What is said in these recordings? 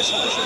আমাদের সদস্য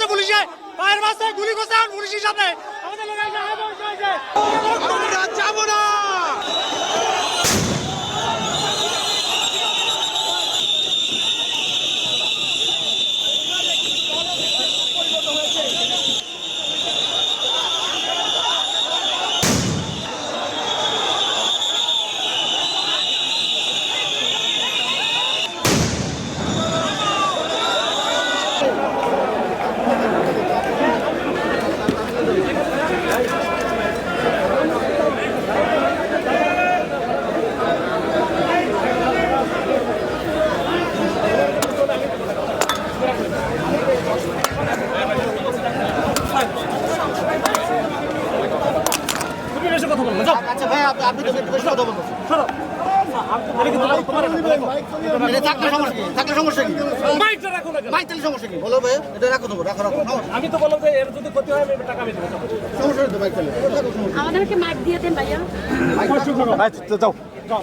করছে পুলিশে। পায়ের মাসে গুলি করছে পুলিশের সাথে আমাদের লোক না। আমি তো বললাম যে এর যদি ক্ষতি হয় আমি টাকা আমি দেবো। সমস্যা নেই তাহলে রাখো সমস্যা আমাদেরকে মাইক দিয়ে দেন ভাইয়া। আচ্ছা যাও। যাও।